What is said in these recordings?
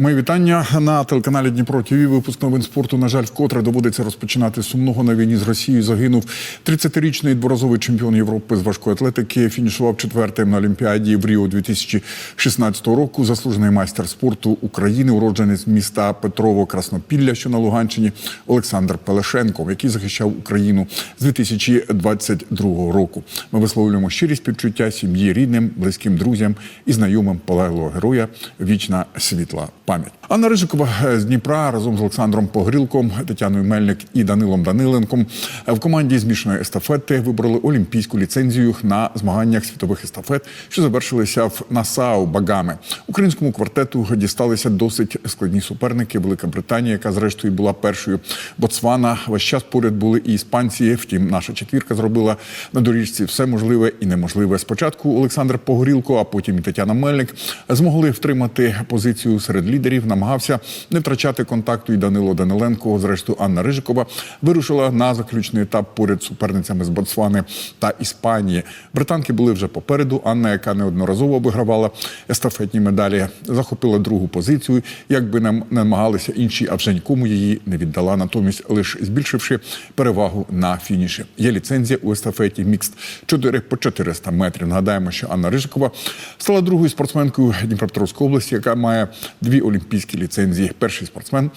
Мої вітання на телеканалі Дніпро ТВ. Випуск новин спорту. На жаль, вкотре доводиться розпочинати сумного на війні з Росією. Загинув 30-річний дворазовий чемпіон Європи з важкої атлетики. Фінішував четвертим на Олімпіаді в Ріо 2016 року. Заслужений майстер спорту України, уродженець міста Петрово Краснопілля, що на Луганщині, Олександр Пелешенко, який захищав Україну з 2022 року. Ми висловлюємо щирі співчуття сім'ї, рідним, близьким друзям і знайомим полеглого героя. Вічна світла пам'ять. Анна Рижикова з Дніпра разом з Олександром Погрілком, Тетяною Мельник і Данилом Даниленком в команді змішаної естафети вибрали олімпійську ліцензію на змаганнях світових естафет, що завершилися в Насау, Багами. Українському квартету дісталися досить складні суперники. Велика Британія, яка зрештою була першою. Ботсвана весь час поряд були і іспанці. Втім, наша четвірка зробила на доріжці все можливе і неможливе. Спочатку Олександр Погорілко, а потім і Тетяна Мельник змогли втримати позицію серед лідерів. Намагався не втрачати контакту і Данило Даниленко. Зрештою, Анна Рижикова вирушила на заключний етап поряд суперницями з Ботсвани та Іспанії. Британки були вже попереду. Анна, яка неодноразово вигравала естафетні медалі, захопила другу позицію. Якби нам намагалися інші, а вже нікому її не віддала. Натомість, лише збільшивши перевагу на фініші. Є ліцензія у естафеті мікст 4 по 400 метрів. Нагадаємо, що Анна Рижикова стала другою спортсменкою Дніпропетровської області, яка має дві олімпійські ліцензії. Перший спортсмен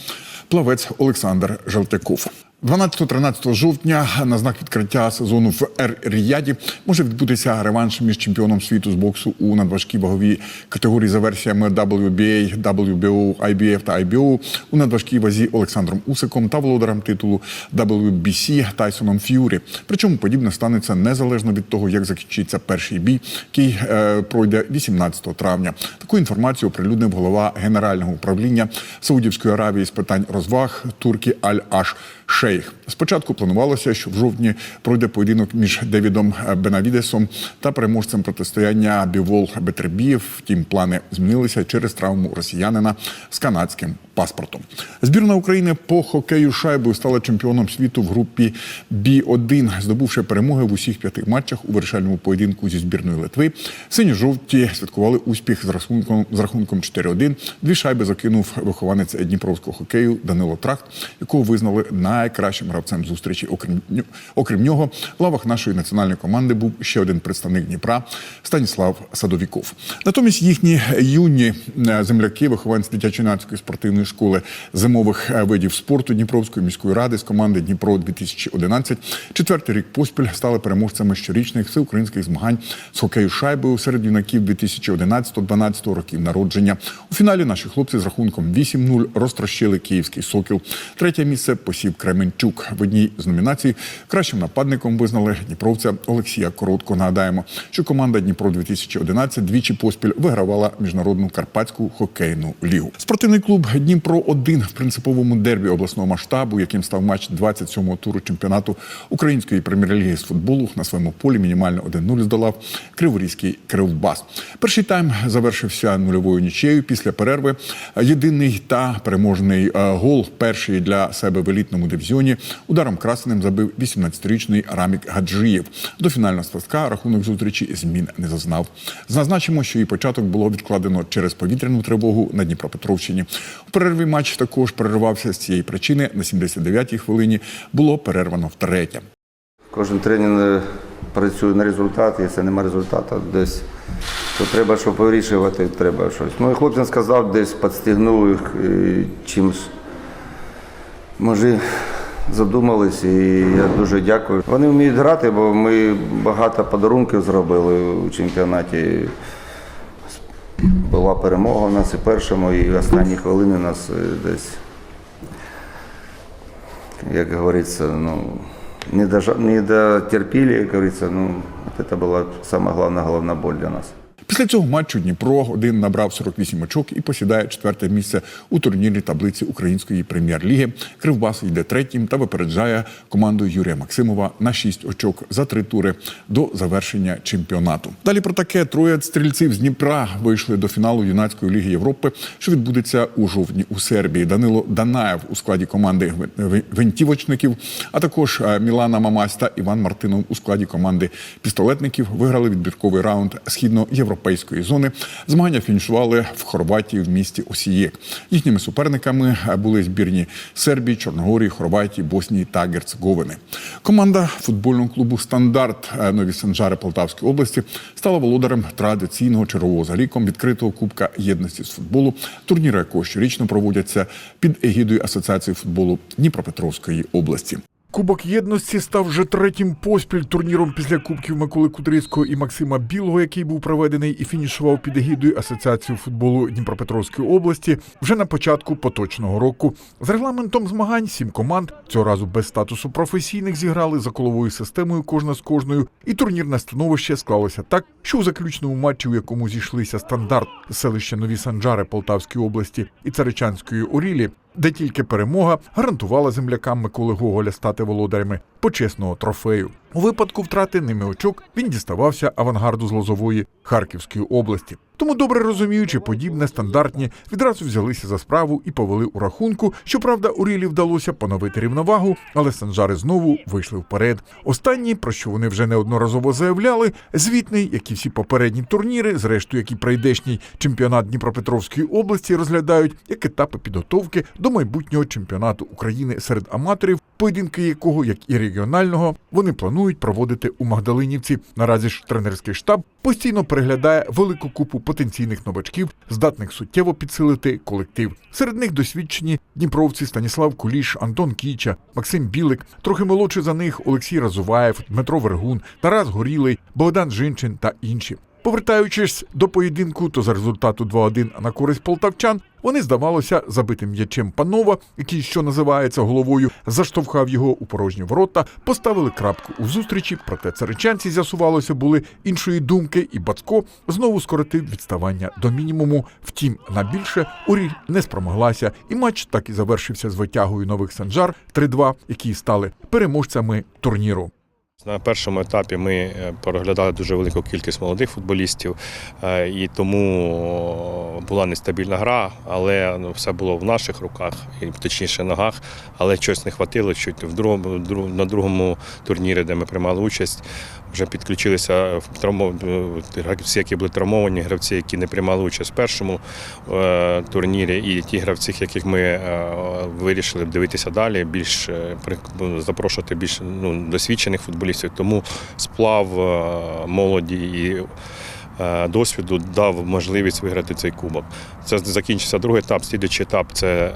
плавець Олександр Желтяков. 12-13 жовтня на знак відкриття сезону в Ер-Ріяді може відбутися реванш між чемпіоном світу з боксу у надважкій ваговій категорії за версіями WBA, WBO, IBF та IBO у надважкій вазі Олександром Усиком та володарем титулу WBC Тайсоном Ф'юрі. Причому подібне станеться незалежно від того, як закінчиться перший бій, який е, пройде 18 травня. Таку інформацію оприлюднив голова Генерального управління Саудівської Аравії з питань розваг Туркі Аль-Аш Шейх. Спочатку планувалося, що в жовтні пройде поєдинок між Девідом Бенавідесом та переможцем протистояння Бівол Бетербієв. Втім, плани змінилися через травму росіянина з канадським паспортом. Збірна України по хокею шайбою стала чемпіоном світу в групі Бі-1, здобувши перемоги в усіх п'яти матчах у вирішальному поєдинку зі збірною Литви. Сині-жовті святкували успіх з рахунком з рахунком 4-1. Дві шайби закинув вихованець Дніпровського хокею Данило Трахт, якого визнали найкращим гравцем зустрічі. Окрім окрім нього, в лавах нашої національної команди був ще один представник Дніпра Станіслав Садовіков. Натомість їхні юні е, земляки, вихованці дитячо-юнацької спортивної школи зимових е, видів спорту Дніпровської міської ради з команди Дніпро 2011 четвертий рік поспіль стали переможцями щорічних всеукраїнських змагань з хокею шайбою серед юнаків 2011-12 років народження. У фіналі наші хлопці з рахунком 8-0 розтрощили київський сокіл. Третє місце посів Кременчук. В одній з номінацій кращим нападником визнали дніпровця Олексія Коротко. Нагадаємо, що команда Дніпро 2011 двічі поспіль вигравала міжнародну карпатську хокейну лігу. Спортивний клуб Дніпро 1 в принциповому дербі обласного масштабу, яким став матч 27-го туру чемпіонату української прем'єр-ліги з футболу на своєму полі мінімально 1-0 здолав Криворізький Кривбас. Перший тайм завершився нульовою нічею. Після перерви єдиний та переможний е, гол перший для себе в елітному дивізіоні ударом красеним забив 18-річний Рамік Гаджиєв. До фінального свистка рахунок зустрічі змін не зазнав. Зазначимо, що і початок було відкладено через повітряну тривогу на Дніпропетровщині. У перерві матч також перервався з цієї причини. На 79-й хвилині було перервано втретє. Кожен тренер працює на результат, якщо немає результату, десь то треба, щоб вирішувати, треба щось. Ну і хлопцям сказав, десь підстігнув їх е, чимось. Може, задумались, і я дуже дякую. Вони вміють грати, бо ми багато подарунків зробили у чемпіонаті. Була перемога у нас і першому, і останні хвилини нас е, десь як говорится, ну, не, дотерпели, как говорится, ну, это была самая главная боль для нас. Після цього матчу Дніпро один набрав 48 очок і посідає четверте місце у турнірній таблиці української прем'єр-ліги. Кривбас йде третім та випереджає команду Юрія Максимова на 6 очок за три тури до завершення чемпіонату. Далі про таке троє стрільців з Дніпра вийшли до фіналу юнацької ліги Європи, що відбудеться у жовтні у Сербії. Данило Данаєв у складі команди гвинтівочників, а також е, Мілана Мамась та Іван Мартинов у складі команди пістолетників виграли відбірковий раунд східноєвропейського європейської зони. Змагання фінішували в Хорватії в місті Осієк. Їхніми суперниками були збірні Сербії, Чорногорії, Хорватії, Боснії та Герцеговини. Команда футбольного клубу Стандарт Нові Санжари Полтавської області стала володарем традиційного чергового за ріком відкритого кубка єдності з футболу, турніри якого щорічно проводяться під егідою Асоціації футболу Дніпропетровської області. Кубок єдності став вже третім поспіль турніром після кубків Миколи Кудрицького і Максима Білого, який був проведений і фінішував під егідою Асоціації футболу Дніпропетровської області вже на початку поточного року. З регламентом змагань сім команд цього разу без статусу професійних зіграли за коловою системою кожна з кожною, і турнірне становище склалося так, що у заключному матчі, у якому зійшлися стандарт селища Нові Санджари Полтавської області і Царичанської Орілі, де тільки перемога гарантувала землякам Миколи Гоголя стати володарями почесного трофею. У випадку втрати ними очок він діставався авангарду з Лозової Харківської області. Тому, добре розуміючи подібне стандартні, відразу взялися за справу і повели у рахунку. Щоправда, Урілі вдалося поновити рівновагу, але санжари знову вийшли вперед. Останні, про що вони вже неодноразово заявляли, звітний, як і всі попередні турніри, зрештою, як і прийдешній чемпіонат Дніпропетровської області, розглядають як етапи підготовки до майбутнього чемпіонату України серед аматорів, поєдинки якого, як і регіонального, вони планують проводити у Магдалинівці. Наразі ж тренерський штаб постійно переглядає велику купу потенційних новачків, здатних суттєво підсилити колектив. Серед них досвідчені дніпровці Станіслав Куліш, Антон Кіча, Максим Білик, трохи молодший за них Олексій Разуваєв, Дмитро Вергун, Тарас Горілий, Богдан Жинчин та інші. Повертаючись до поєдинку, то за результату 2-1 на користь полтавчан вони, здавалося, забитим м'ячем панова, який, що називається головою, заштовхав його у порожні ворота, поставили крапку у зустрічі. Проте царичанці з'ясувалося були іншої думки, і Бацко знову скоротив відставання до мінімуму. Втім, на більше Уріль не спромоглася, і матч так і завершився з витягою нових санжар 3-2, які стали переможцями турніру. На першому етапі ми проглядали переглядали дуже велику кількість молодих футболістів, е, і тому була нестабільна гра, але ну, все було в наших руках, і точніше ногах, але щось не хватило. Чуть в другому на другому турнірі, де ми приймали участь, вже підключилися травмо... е, гравці, які були травмовані, гравці, які не приймали участь в першому е, турнірі, і ті гравці, яких ми е, вирішили дивитися далі, більш е, при- запрошувати більш ну, досвідчених футболістів. Тому сплав е, молоді і е, досвіду дав можливість виграти цей кубок. Це закінчився другий етап. Слідуючий етап це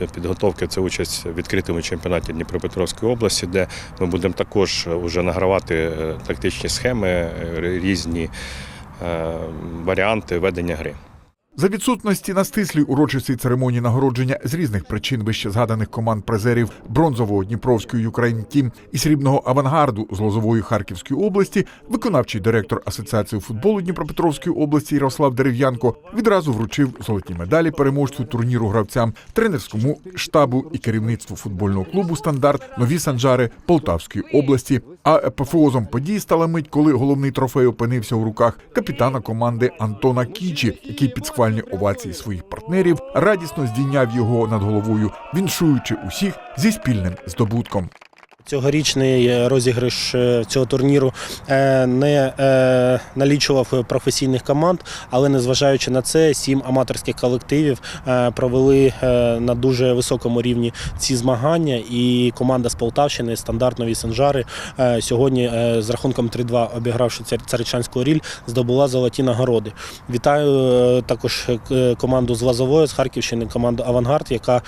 е, підготовка, це участь в відкритому чемпіонаті Дніпропетровської області, де ми будемо також вже награвати е, тактичні схеми, е, різні е, варіанти ведення гри. За відсутності на стислій урочистій церемонії нагородження з різних причин вище згаданих команд призерів бронзового Дніпровської Україн Тім і срібного авангарду з Лозової Харківської області, виконавчий директор Асоціації футболу Дніпропетровської області Ярослав Дерев'янко відразу вручив золоті медалі переможцю турніру гравцям, тренерському штабу і керівництву футбольного клубу Стандарт Нові Санжари Полтавської області. А епофеозом подій стала мить, коли головний трофей опинився у руках капітана команди Антона Кічі, який під схвальні овації своїх партнерів радісно здійняв його над головою, віншуючи усіх зі спільним здобутком. Цьогорічний е, розіграш е, цього турніру е, не налічував професійних команд, але незважаючи на це, сім аматорських колективів провели на дуже високому рівні ці змагання. І команда з Полтавщини, стандарт Нові Санжари, е, сьогодні з рахунком 3-2 обігравши Царичанську ріль, здобула золоті нагороди. Вітаю також команду з Лазової з Харківщини, команду Авангард, яка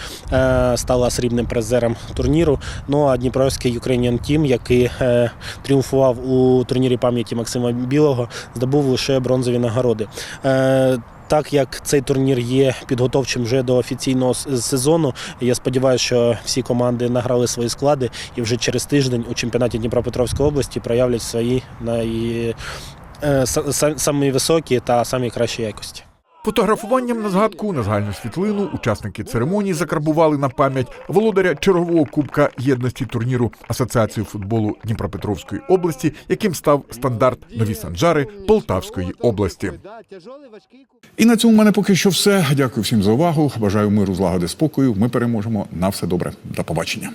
стала срібним призером турніру. Ну а Дніпровський Ukrainian Team, який е, тріумфував у турнірі пам'яті Максима Білого, здобув лише бронзові нагороди. Е, так як цей турнір є підготовчим вже до офіційного сезону, я сподіваюся, що всі команди награли свої склади і вже через тиждень у чемпіонаті Дніпропетровської області проявлять свої най, е, са- са- самі високі та самі кращі якості. Фотографуванням на згадку на загальну світлину учасники церемонії закарбували на пам'ять володаря чергового кубка єдності турніру Асоціації футболу Дніпропетровської області, яким став стандарт Нові Санджари Полтавської області. І на цьому в мене поки що все. Дякую всім за увагу. Бажаю миру, злагоди, спокою. Ми переможемо. На все добре. До побачення.